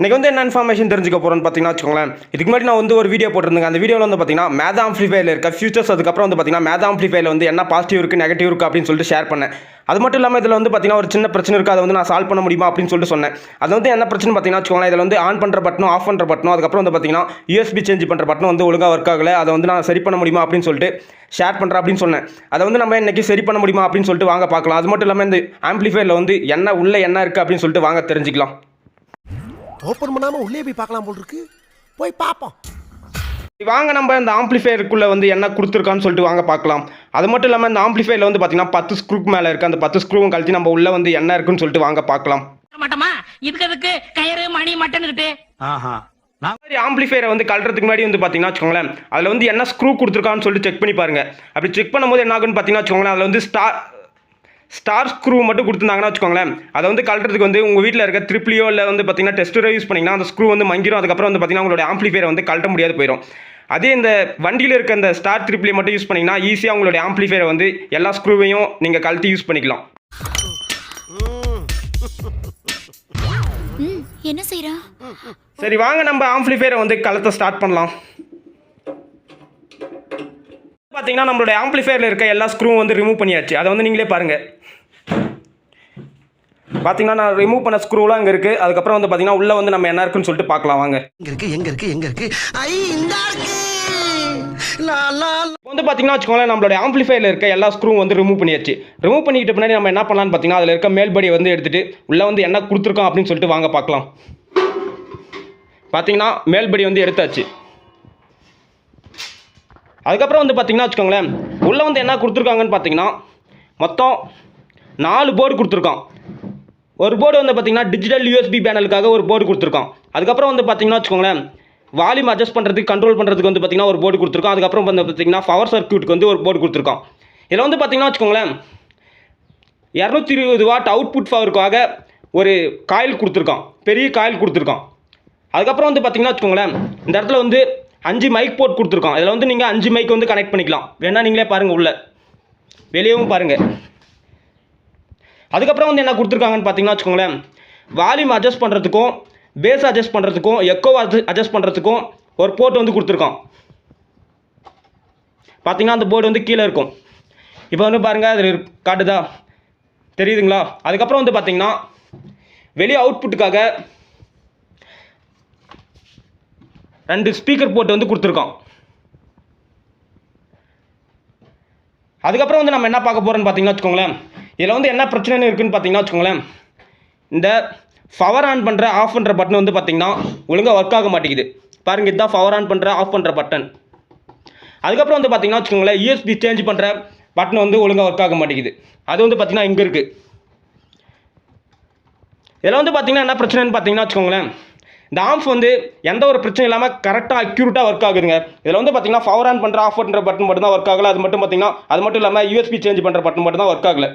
இன்றைக்கி வந்து என்ன இன்ஃபர்மேஷன் தெரிஞ்சுக்க போகிறோன்னு பார்த்தீங்கன்னா வச்சுக்கோங்களேன். இதுக்கு முன்னாடி நான் வந்து ஒரு வீடியோ போட்டிருந்தேங்க. அந்த வீடியோவில் வந்து பார்த்தீங்கன்னா மேதா ஆம்ப்ளிஃபையில் இருக்க ஃபியூச்சர்ஸ் அதுக்கப்புறம் வந்து பார்த்தீங்கன்னா மேதா ஆம்ப்ளிஃபைல வந்து என்ன பாசிட்டிவ் இருக்குது நெகட்டிவ் இருக்குது அப்படின்னு சொல்லிட்டு ஷேர் பண்ணேன். அது மட்டும் இல்லாமல் இதில் வந்து பார்த்தீங்கன்னா ஒரு சின்ன பிரச்சனை இருக்குது அதை வந்து நான் சால்வ் பண்ண முடியுமா அப்படின்னு சொல்லிட்டு சொன்னேன். அது வந்து என்ன பிரச்சனை பார்த்தீங்கன்னா வச்சுக்கோங்களேன் இதில் வந்து ஆன் பண்ணுற பட்டனும் ஆஃப் பண்ணுற பட்டனும் அதுக்கப்புறம் வந்து பார்த்தீங்கன்னா யூஎஸ்பி சேஞ்ச் பண்ணுற பட்டனும் வந்து ஒழுங்காக ஒர்க் ஆகலை. அதை வந்து நான் சரி பண்ண முடியுமா அப்படின்னு சொல்லிட்டு ஷேர் பண்ணுறேன் அப்படின்னு சொன்னேன். அதை வந்து நம்ம இன்றைக்கி சரி பண்ண முடியுமா அப்படின்னு சொல்லிட்டு வாங்க பார்க்கலாம். அது மட்டும் இல்லாமல் இந்த ஆம்ப்ளிஃபையரில் வந்து என்ன உள்ளே என்ன இருக்குது அப்படின்னு சொல்லிட்டு வாங்க தெரிஞ்சுக்கலாம். ஓப்பன் பண்ணாம உள்ளே போய் பார்க்கலாம் போல் இருக்கு. போய் பார்ப்போம். வாங்க நம்ம இந்த ஆம்ப்ளிஃபையருக்குள்ளே வந்து என்ன கொடுத்துருக்கான்னு சொல்லிட்டு வாங்க பார்க்கலாம். அது மட்டும் இல்லாமல் இந்த ஆம்ப்ளிஃபையரில் வந்து பார்த்தீங்கன்னா பத்து ஸ்க்ரூக்கு மேலே இருக்குது அந்த பத்து ஸ்க்ரூவும் கழட்டி நம்ம உள்ளே வந்து என்ன இருக்குன்னு சொல்லிட்டு வாங்க பார்க்கலாம். மாட்டோமா? இதுக்கு அதுக்கு கயிறு மணி மட்டன்னுகிட்டு மாதிரி ஆம்ப்ளிஃபையரை வந்து கழட்டுறதுக்கு முன்னாடி வந்து பார்த்தீங்கன்னா வச்சுக்கோங்களேன் அதில் வந்து என்ன ஸ்க்ரூ கொடுத்துருக்கான்னு சொல்லிட்டு செக் பண்ணி பாருங்க. அப்படி செக் பண்ணும்போது என்ன ஆகுன்னு பார்த்தீங்கன்னா வச்சுக்கோங்களேன் அதில் வந்து ஸ்டார் ஸ்டார் ஸ்க்ரூ மட்டும் கொடுத்துருந்தாங்கன்னா வச்சுக்கோங்களேன். அதை வந்து கழட்டுறதுக்கு வந்து உங்கள் வீட்டில் இருக்க ட்ரிப்ளியோ இல்லை வந்து பார்த்தீங்கன்னா டெஸ்டரோ யூஸ் பண்ணிங்கன்னா அந்த ஸ்க்ரூ வந்து மங்கிரும். அதுக்கப்புறம் வந்து பார்த்தீங்கன்னா உங்களோட ஆம்ப்ளிஃபையரை வந்து கழட்ட முடியாது போயிடும் அதே இந்த வண்டியில் இருக்க இந்த ஸ்டார் ட்ரிப்ளி மட்டும் யூஸ் பண்ணிங்கன்னா ஈஸியாக உங்களுடைய ஆம்ப்ளிஃபையரை வந்து எல்லா ஸ்க்ரூவையும் நீங்கள் கழட்டி யூஸ் பண்ணிக்கலாம். என்ன செய்றா? சரி வாங்க நம்ம ஆம்ப்ளிஃபையரை வந்து கலத்த ஸ்டார்ட் பண்ணலாம். பார்த்தீங்கன்னா நம்மளுடைய ஆம்ப்ளிஃபையரில் இருக்க எல்லா ஸ்க்ரூவும் வந்து ரிமூவ் பண்ணியாச்சு. அதை வந்து நீங்களே பாருங்கள் பார்த்தீங்கன்னா நான் ரிமூவ் பண்ண ஸ்க்ரூலாம் இங்கே இருக்குது அதுக்கப்புறம் வந்து பார்த்தீங்கன்னா உள்ளே வந்து நம்ம என்ன இருக்குன்னு சொல்லிட்டு பார்க்கலாம் வாங்க. எங்க இருக்கு எங்க இருக்கு எங்க இருக்கு. ஐ இந்த இருக்கு லா லா லா. இப்போ வந்து பார்த்தீங்கன்னா வச்சுக்கோங்களேன் நம்மளுடைய ஆம்ப்ளிஃபையரில் இருக்க எல்லா ஸ்க்ரூவும் வந்து ரிமூவ் பண்ணியாச்சு. ரிமூவ் பண்ணிக்கிட்ட பின்னாடி நம்ம என்ன பண்ணலாம்னு பார்த்தீங்கன்னா அதில் இருக்க மேல்படியை வந்து எடுத்துட்டு உள்ளே வந்து என்ன கொடுத்துருக்கோம் அப்படின்னு சொல்லிட்டு வாங்க பார்க்கலாம் பார்த்தீங்கன்னா மேல்படி வந்து எடுத்தாச்சு. அதுக்கப்புறம் வந்து பார்த்தீங்கன்னா வச்சுக்கோங்களேன் உள்ளே வந்து என்ன கொடுத்துருக்காங்கன்னு பார்த்தீங்கன்னா மொத்தம் நாலு போர்டு கொடுத்துருக்கான். ஒரு போர்டு வந்து பார்த்தீங்கன்னா டிஜிட்டல் யூஎஸ்பி பேனலுக்காக ஒரு போர்டு கொடுத்துருக்கான். அதுக்கப்புறம் வந்து பார்த்தீங்கன்னா வச்சுக்கோங்களேன் வால்யூம் அட்ஜஸ்ட் பண்ணுறதுக்கு கண்ட்ரோல் பண்ணுறதுக்கு வந்து பார்த்தீங்கன்னா ஒரு போர்டு கொடுத்துருக்கோம் அதுக்கப்புறம் வந்து பார்த்தீங்கன்னா பவர் சர்க்யூட்டுக்கு வந்து ஒரு போர்டு கொடுத்துருக்கோம் இதில் வந்து பார்த்தீங்கன்னா வச்சுக்கோங்களேன் இரநூத்தி இருபது வாட் அவுட்புட் பவருக்காக ஒரு காயில் கொடுத்துருக்கான். பெரிய காயில் கொடுத்துருக்கான். அதுக்கப்புறம் வந்து பார்த்தீங்கன்னா வச்சுக்கோங்களேன் இந்த இடத்துல வந்து அஞ்சு மைக் போட் கொடுத்துருக்கோம் இதில் வந்து நீங்கள் அஞ்சு மைக் வந்து கனெக்ட் பண்ணிக்கலாம். வேணால் நீங்களே பாருங்கள் உள்ள. வெளியவும் பாருங்கள் அதுக்கப்புறம் வந்து என்ன கொடுத்துருக்காங்கன்னு பார்த்தீங்கன்னா வச்சுக்கோங்களேன். வால்யூம் அட்ஜஸ்ட் பண்ணுறதுக்கும் பேஸ் அட்ஜஸ்ட் பண்ணுறதுக்கும் எக்கோ அட்ஜஸ்ட் பண்ணுறதுக்கும் ஒரு போர்ட் வந்து கொடுத்துருக்கோம் பார்த்தீங்கன்னா அந்த போர்டு வந்து கீழே இருக்கும். இப்போ வந்து பாருங்கள் அது காட்டுதா? தெரியுதுங்களா? அதுக்கப்புறம் வந்து பார்த்தீங்கன்னா வெளியே அவுட்புட்டுக்காக ரெண்டு ஸ்பீக்கர் போர்ட் வந்து கொடுத்துருக்கோம். அதுக்கப்புறம் வந்து நம்ம என்ன பார்க்க போகிறோன்னு பார்த்தீங்கன்னா வச்சுக்கோங்களேன். இதில் வந்து என்ன பிரச்சனைன்னு இருக்குன்னு பார்த்தீங்கன்னா வச்சுக்கோங்களேன். இந்த பவர் ஆன் பண்ணுற ஆஃப் பண்ணுற பட்டன் வந்து பார்த்தீங்கன்னா ஒழுங்காக ஒர்க் ஆக மாட்டேங்குது. பாருங்கள் இதுதான் பவர் ஆன் பண்ணுற ஆஃப் பண்ணுற பட்டன் அதுக்கப்புறம் வந்து பார்த்தீங்கன்னா வச்சுக்கோங்களேன் யூஎஸ்பி சேஞ்ச் பண்ணுற பட்டன் வந்து ஒழுங்காக ஒர்க் ஆக மாட்டேங்குது. அது வந்து பார்த்திங்கன்னா இங்கே இருக்குது இதில் வந்து பார்த்தீங்கன்னா என்ன பிரச்சனைன்னு பார்த்தீங்கன்னா வச்சுக்கோங்களேன். இந்த ஆம்ஸ் வந்து எந்த ஒரு பிரச்சனையும் இல்லாமல் கரெக்டாக அக்யூரேட்டாக ஒர்க் ஆகுதுங்க. இதில் வந்து பார்த்தீங்கன்னா பவர் ஆன் பண்ணுற ஆஃப் பண்ணுற பட்டன் மட்டும் தான் ஒர்க் ஆகல. அது மட்டும் பார்த்தீங்கன்னா அது மட்டும் இல்லாமல் யூஎஸ்பி சேஞ்ச் பண்ணுற பட்டன் மட்டும் தான் ஒர்க் ஆகல.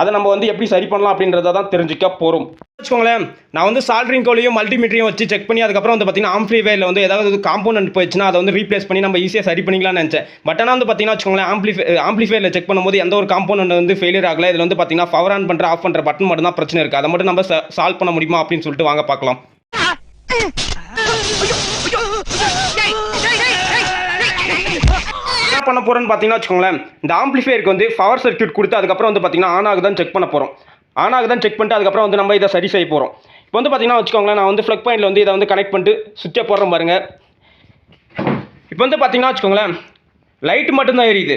அதை நம்ம வந்து எப்படி சரி பண்ணலாம் அப்படின்றத தான் தெரிஞ்சுக்க போகிறோம் வச்சுக்கோங்களேன் நான் வந்து சால்ட்ரிங் கோலையும் மல்டிமீட்டரையும் வச்சு செக் பண்ணி அதுக்கப்புறம் வந்து பார்த்தீங்கன்னா ஆம்ப்ளிஃபையரில் வந்து ஏதாவது காம்பவுண்ட் போயிடுச்சுன்னா அதை வந்து ரீப்ளேஸ் பண்ணி நம்ம ஈஸியாக சரி பண்ணிக்கலாம்னு நினச்சேன். பட் ஆனால் வந்து பார்த்தீங்கன்னா வச்சுக்கோங்களேன் ஆம்ப்ளிஃபை ஆம்ப்ளிஃபைல செக் பண்ணும்போது எந்த ஒரு காம்பவுண்ட் வந்து ஃபெயிலியர் ஆகல. இதில் வந்து பார்த்தீங்கன்னா பவர் ஆன் பண்ணுற ஆஃப் பண்ணுற பட்டன் மட்டும் தான் பிரச்சனை இருக்குது அதை மட்டும் நம்ம சால்வ் பண்ண முடியுமா அப்படின்னு சொல்லிட்டு வாங்க பார்க்கலாம். பண்ண போறோம்னு பார்த்தீங்கன்னா வச்சுக்கோங்களேன் இந்த ஆம்பிளிஃபையருக்கு வந்து பவர் சர்க்யூட் கொடுத்து அதுக்கப்புறம் வந்து பார்த்தீங்கன்னா ஆன் ஆகுதான் செக் பண்ண போகிறோம் ஆன் ஆகுதான் செக் பண்ணிட்டு அதுக்கப்புறம் வந்து நம்ம இதை சரி செய்ய போகிறோம் இப்போ வந்து பார்த்தீங்கன்னா வச்சுக்கோங்களேன் நான் வந்து ஃப்ளக் பாயிண்டில் வந்து இதை வந்து கனெக்ட் பண்ணிட்டு சுவிட்சை போடுறேன் பாருங்க. இப்போ வந்து பார்த்தீங்கன்னா வச்சுக்கோங்களேன் லைட் மட்டும்தான் எரியுது.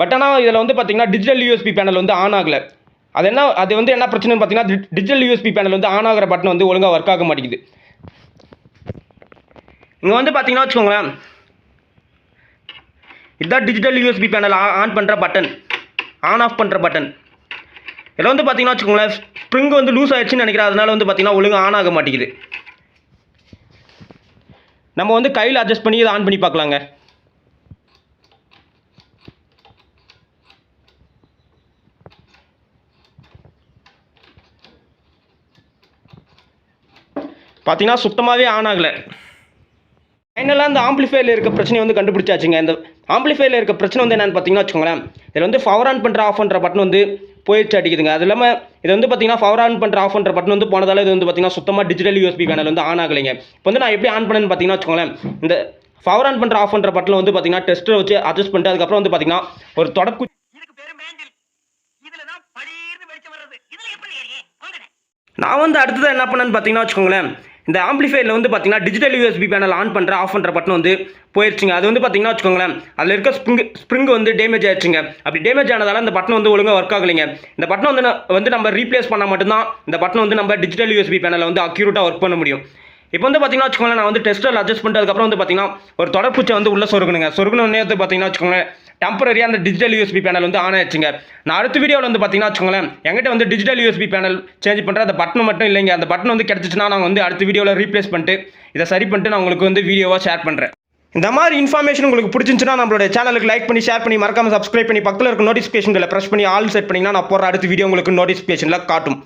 பட் ஆனால் இதில் வந்து பார்த்தீங்கன்னா டிஜிட்டல் யூஎஸ்பி பேனல் வந்து ஆன் ஆகலை. அது என்ன அது வந்து என்ன பிரச்சனைன்னு பார்த்தீங்கன்னா டிஜிட்டல் யூஎஸ்பி பேனல் வந்து ஆன் ஆகிற பட்டன் வந்து ஒழுங்காக ஒர்க் ஆக மாட்டேங்குது. இங்கே வந்து பார்த்தீங்கன்னா வச்சுக்கோங்களேன். இதுதான் டிஜிட்டல் யூஎஸ்பி பேனல் ஆன் பண்ணுற பட்டன் ஆன் ஆஃப் பண்ணுற பட்டன் இதில் வந்து பார்த்தீங்கன்னா வச்சுக்கோங்களேன் ஸ்ப்ரிங் வந்து லூஸ் ஆயிடுச்சுன்னு நினைக்கிறேன். அதனால வந்து பார்த்தீங்கன்னா ஒழுங்காக ஆன் ஆக மாட்டேங்குது. நம்ம வந்து கையில் அட்ஜஸ்ட் பண்ணி இதை ஆன் பண்ணி பார்க்கலாங்க. பார்த்தீங்கன்னா சுத்தமாகவே ஆன் ஆகலை. ஃபைனலாக இந்த ஆம்ப்ளிஃபையரில் இருக்க பிரச்சனையை வந்து கண்டுபிடிச்சாச்சுங்க. இந்த ஆம்பிளிஃபைல இருக்க பிரச்சனை வந்து என்னன்னு பார்த்தீங்கன்னா வச்சுக்கோங்களேன். இதில் வந்து பவர் ஆன் பண்ணுற ஆஃப் பண்ணுற பட்டன் வந்து போயிடுச்சு அடிக்குதுங்க. அது இல்லாமல் இது வந்து பார்த்தீங்கன்னா பவர் ஆன் பண்ணுற ஆஃப் பண்ணுற பட்டன் வந்து போனதால இது வந்து பார்த்தீங்கன்னா சுத்தமாக டிஜிட்டல் யூஎஸ்பி பேனல் வந்து ஆன் ஆகலைங்க. இப்போ வந்து நான் எப்படி ஆன் பண்ணேன்னு பார்த்தீங்கன்னா வச்சுக்கோங்களேன். இந்த பவர் ஆன் பண்ணுற ஆஃப் பண்ணுற பட்டன் வந்து பார்த்தீங்கன்னா டெஸ்ட்டை வச்சு அட்ஜஸ்ட் பண்ணிட்டு அதுக்கப்புறம் வந்து பார்த்தீங்கன்னா ஒரு வாங்கடே நான் வந்து அடுத்தது என்ன பண்ணேன்னு பார்த்தீங்கன்னா வச்சுக்கோங்களேன். இந்த ஆம்பிளிஃபையரில் வந்து பார்த்தீங்கன்னா டிஜிட்டல் யூஎஸ்பி பேனல் ஆன் பண்ணுற ஆஃப் பண்ணுற பட்டன் வந்து போயிடுச்சுங்க அது வந்து பார்த்தீங்கன்னா வச்சுக்கோங்களேன் அதில் இருக்க ஸ்ப்ரிங் ஸ்ப்ரிங் வந்து டேமேஜ் ஆயிடுச்சுங்க அப்படி டேமேஜ் ஆனதால இந்த பட்டன் வந்து ஒழுங்காக ஒர்க் ஆகலைங்க. இந்த பட்டன் வந்து வந்து நம்ம ரீப்ளேஸ் பண்ணால் மட்டும்தான் இந்த பட்டன் வந்து நம்ம டிஜிட்டல் யூஎஸ்பி பேனலில் வந்து அக்யூரேட்டாக ஒர்க் பண்ண முடியும். இப்போ வந்து பார்த்தீங்கன்னா வச்சுக்கோங்களேன் நான் வந்து டெஸ்ட்டில் அட்ஜஸ்ட் பண்ணிட்டு அதுக்கப்புறம் வந்து பார்த்தீங்கன்னா ஒரு தொடர்பூச்சை வந்து உள்ளே சொருகணுங்க. சொருகணுன்னே வந்து பார்த்தீங்கன்னா வச்சுக்கோங்களேன் டெம்பரரியாக அந்த டிஜிட்டல் யூஎஸ்பி பேனல் வந்து ஆன் ஆயிடுச்சுங்க. நான் அடுத்த வீடியோவில் வந்து பார்த்தீங்கன்னா வச்சுக்கோங்களேன் எங்கிட்ட வந்து டிஜிட்டல் யூஎஸ்பி பேனல் சேஞ்ச் பண்ணுற அந்த பட்டன் மட்டும் இல்லைங்க. அந்த பட்டன் வந்து கிடச்சிச்சுன்னா நான் வந்து அடுத்த வீடியோவில் ரீப்ளேஸ் பண்ணிட்டு இதை சரி பண்ணிட்டு நான் உங்களுக்கு வந்து வீடியோவாக ஷேர் பண்ணுறேன் இந்த மாதிரி இன்ஃபர்மேஷன் உங்களுக்கு பிடிச்சிருந்துச்சுன்னா நம்மளோட சேனலுக்கு லைக் பண்ணி ஷேர் பண்ணி மறக்காம சப்ஸ்கிரைப் பண்ணி பக்கத்தில் இருக்க நோட்டிஃபிகேஷன்களை ப்ரெஸ் பண்ணி ஆல் செட் பண்ணிங்கன்னா நான் போகிற அடுத்த வீடியோ உங்களுக்கு நோட்டிஃபிகேஷனில் காட்டும்.